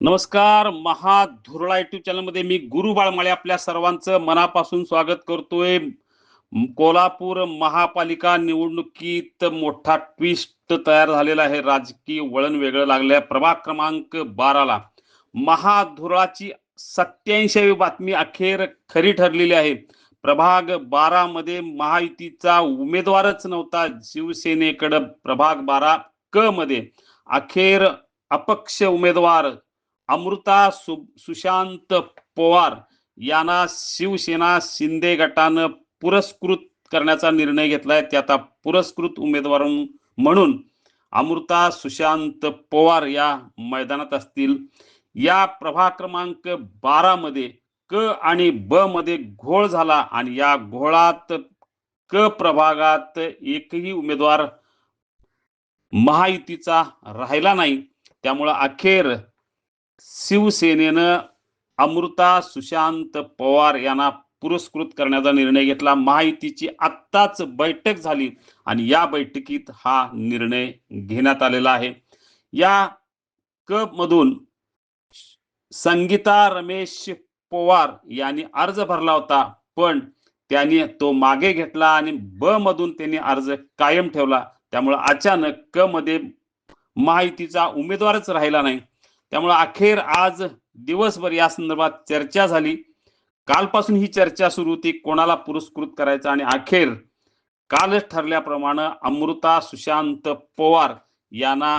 नमस्कार महाधुरळा युट्यूब चॅनलमध्ये मी गुरु बाळमाळे आपल्या सर्वांचं मनापासून स्वागत करतोय. कोल्हापूर महापालिका निवडणुकीत मोठा ट्विस्ट तयार झालेला आहे. राजकीय वळण वेगळं लागलं आहे प्रभाग क्रमांक बाराला महाधुरळाची सत्याऐंशी बातमी अखेर खरी ठरलेली आहे. प्रभाग बारामध्ये महायुतीचा उमेदवारच नव्हता. शिवसेनेकडं प्रभाग बारा क मध्ये अखेर अपक्ष उमेदवार अमृता सु सुशांत पवार यांना शिवसेना शिंदे गटानं पुरस्कृत करण्याचा निर्णय घेतलाय. ते आता पुरस्कृत उमेदवार म्हणून अमृता सुशांत पवार या मैदानात असतील. या प्रभाग क्रमांक बारा मध्ये क आणि ब मध्ये घोळ झाला आणि या घोळात क प्रभागात एकही उमेदवार महायुतीचा राहिला नाही. त्यामुळं अखेर शिवसेनेनं अमृता सुशांत पवार यांना पुरस्कृत करण्याचा निर्णय घेतला. महायुतीची आत्ताच बैठक झाली आणि या बैठकीत हा निर्णय घेण्यात आलेला आहे. या कप मधून संगीता रमेश पवार यांनी अर्ज भरला होता पण त्यांनी तो मागे घेतला आणि ब मधून त्यांनी अर्ज कायम ठेवला. त्यामुळे अचानक क मध्ये माहितीचा उमेदवारच राहिला नाही. त्यामुळे अखेर आज दिवसभर या संदर्भात चर्चा झाली. कालपासून ही चर्चा सुरू होती कोणाला पुरस्कृत करायचं आणि अखेर कालच ठरल्याप्रमाणे अमृता सुशांत पवार यांना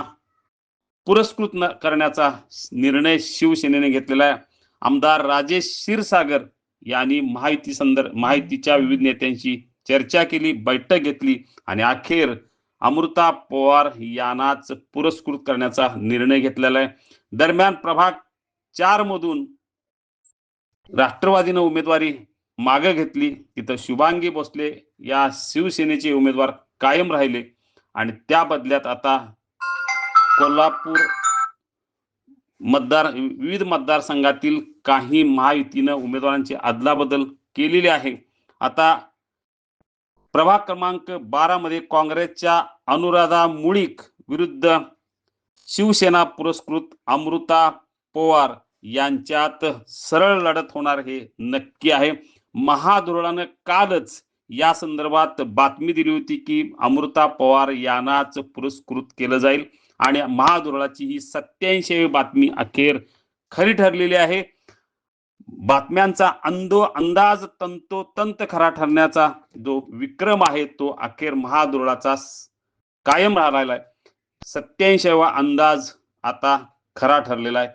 पुरस्कृत न करण्याचा निर्णय शिवसेनेने घेतलेला आहे. आमदार राजेश क्षीरसागर यांनी माहिती संदर्भ माहितीच्या विविध नेत्यांशी चर्चा केली बैठक घेतली आणि अखेर अमृता पवार यांनाच पुरस्कृत करण्याचा निर्णय घेतलेला आहे. दरम्यान प्रभाग चार मधून राष्ट्रवादीनं उमेदवारी मागे घेतली. तिथं शुभांगी भोसले या शिवसेनेचे उमेदवार कायम राहिले. आणि त्या बदल्यात आता कोल्हापूर मतदार विविध मतदारसंघातील काही महायुतीनं उमेदवारांची अदलाबदल केलेली आहे. आता प्रभाग क्रमांक बारा मध्ये काँग्रेसच्या अनुराधा मुळीक विरुद्ध शिवसेना पुरस्कृत अमृता पवार यांच्यात सरळ लढत होणार हे नक्की आहे. महाधोरणानं कालच या संदर्भात बातमी दिली होती की अमृता पवार यांनाच पुरस्कृत केलं जाईल. आणि महाधोरणाची ही सत्याऐंशी बातमी अखेर खरी ठरलेली आहे. बातम्यांचा अंदो अंदाज तंतोतंत खरा ठरण्याचा जो विक्रम आहे तो अखेर महादुर्गाचा कायम राहिलेला आहे सत्याऐंशीवा अंदाज आता खरा ठरलेला आहे.